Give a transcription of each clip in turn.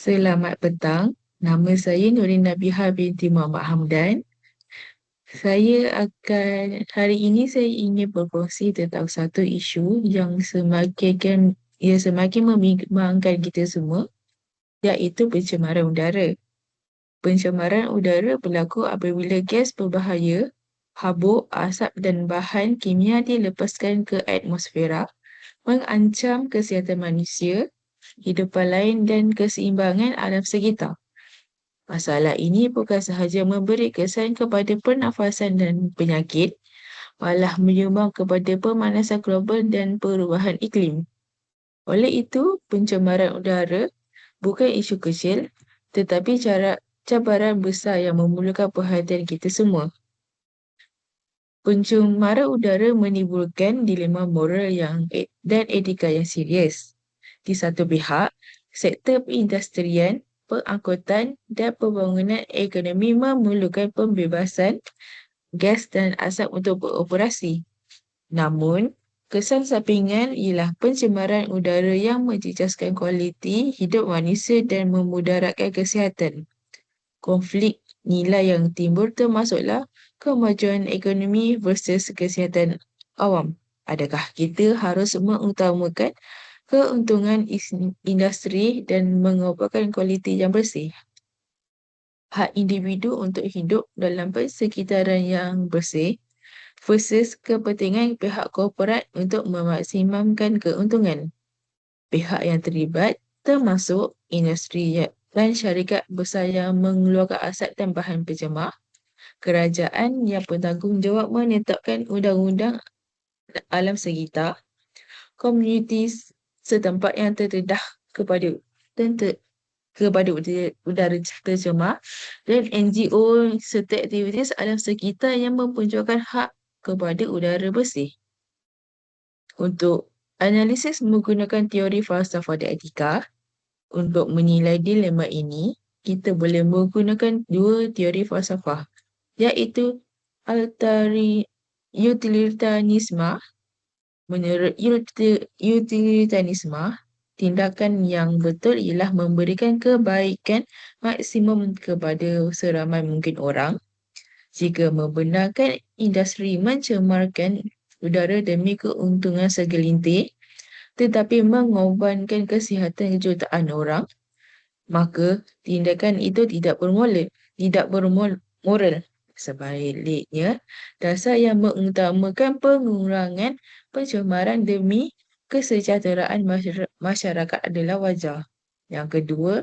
Selamat petang. Nama saya Nurin Nabiha binti Muhammad Hamdan. Saya akan hari ini saya ingin berkongsi tentang satu isu yang semakin ia semakin membimbangkan kita semua iaitu pencemaran udara. Pencemaran udara berlaku apabila gas berbahaya, habuk, asap dan bahan kimia dilepaskan ke atmosfera mengancam kesihatan manusia kehidupan lain dan keseimbangan alam sekitar. Masalah ini bukan sahaja memberi kesan kepada pernafasan dan penyakit, malah menyumbang kepada pemanasan global dan perubahan iklim. Oleh itu, pencemaran udara bukan isu kecil tetapi cara cabaran besar yang memerlukan perhatian kita semua. Pencemaran udara menimbulkan dilema moral yang dan etika yang serius. Di satu pihak, sektor perindustrian, pengangkutan dan pembangunan ekonomi memerlukan pembebasan gas dan asap untuk beroperasi. Namun, kesan sampingan ialah pencemaran udara yang menjejaskan kualiti hidup manusia dan memudaratkan kesihatan. Konflik nilai yang timbul termasuklah kemajuan ekonomi versus kesihatan awam. Adakah kita harus mengutamakan keuntungan industri dan mengobarkan kualiti yang bersih. Hak individu untuk hidup dalam persekitaran yang bersih versus kepentingan pihak korporat untuk memaksimumkan keuntungan. Pihak yang terlibat termasuk industri dan syarikat besar yang mengeluarkan asap dan bahan pencemar, kerajaan yang bertanggungjawab menetapkan undang-undang alam sekitar, komuniti setempat yang terdedah kepada dan ter, kepada udara tercemar dan NGO serta aktivitis alam sekitar yang memperjuangkan hak kepada udara bersih. Untuk analisis menggunakan teori falsafah dan etika, untuk menilai dilema ini, kita boleh menggunakan dua teori falsafah iaitu altari utilitarisme Menurut utilitarisme, tindakan yang betul ialah memberikan kebaikan maksimum kepada seramai mungkin orang. Jika membenarkan industri mencemarkan udara demi keuntungan segelintir, tetapi mengorbankan kesihatan jutaan orang, maka tindakan itu tidak bermoral, tidak bermoral. Sebaliknya, dasar yang mengutamakan pengurangan pencemaran demi kesejahteraan masyarakat adalah wajar. Yang kedua,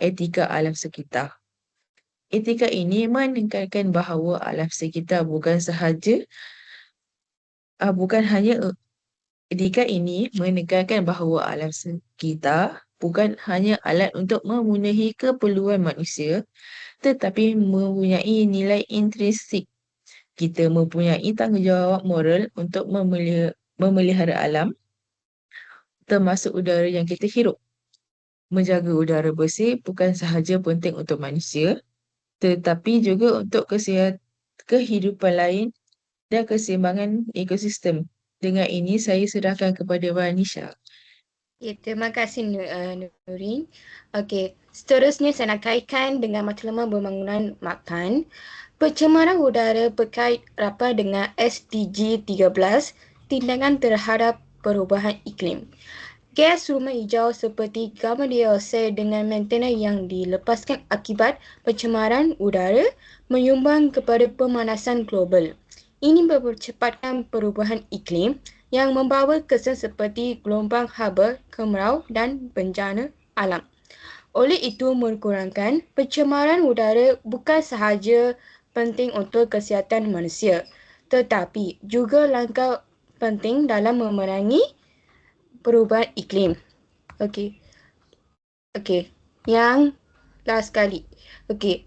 etika alam sekitar. Etika ini menekankan bahawa alam sekitar bukan sahaja uh, bukan hanya etika ini menekankan bahawa alam sekitar bukan hanya alat untuk memenuhi keperluan manusia tetapi mempunyai nilai intrinsik. Kita mempunyai tanggungjawab moral untuk memelihara alam termasuk udara yang kita hirup. Menjaga udara bersih bukan sahaja penting untuk manusia tetapi juga untuk kesihat, kehidupan lain dan keseimbangan ekosistem. Dengan ini saya serahkan kepada Vanisha. Ya, terima kasih uh, Nurin. Okey, seterusnya saya nak kaitkan dengan matlamat pembangunan makan. Pencemaran udara berkait rapat dengan SDG 13, tindakan terhadap perubahan iklim. Gas rumah hijau seperti carbon dioxide dengan maintenance yang dilepaskan akibat pencemaran udara menyumbang kepada pemanasan global. Ini mempercepatkan perubahan iklim yang membawa kesan seperti gelombang haba, kemarau dan bencana alam. Oleh itu, mengurangkan pencemaran udara bukan sahaja penting untuk kesihatan manusia, tetapi juga langkah penting dalam memerangi perubahan iklim. Okey. Okey. Yang last kali. Okey,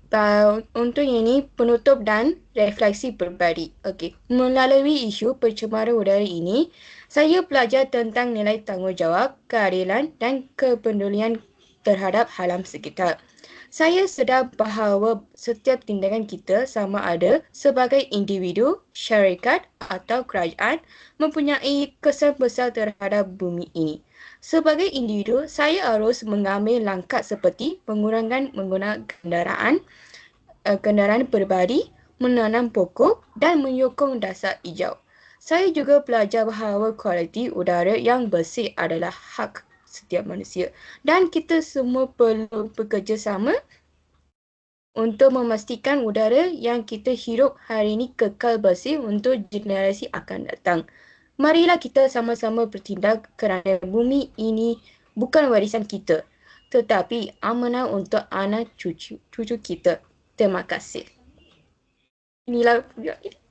untuk ini penutup dan refleksi berbadi. Okey, melalui isu pencemaran udara ini, saya belajar tentang nilai tanggungjawab, keadilan dan kepedulian terhadap alam sekitar. Saya sedar bahawa setiap tindakan kita sama ada sebagai individu, syarikat atau kerajaan mempunyai kesan besar terhadap bumi ini. Sebagai individu, saya harus mengambil langkah seperti mengurangkan menggunakan kenderaan, uh, kenderaan peribadi, menanam pokok dan menyokong dasar hijau. Saya juga belajar bahawa kualiti udara yang bersih adalah hak setiap manusia dan kita semua perlu bekerjasama untuk memastikan udara yang kita hirup hari ini kekal bersih untuk generasi akan datang. Marilah kita sama-sama bertindak kerana bumi ini bukan warisan kita tetapi amanah untuk anak cucu cucu kita. Terima kasih. Inilah video ini.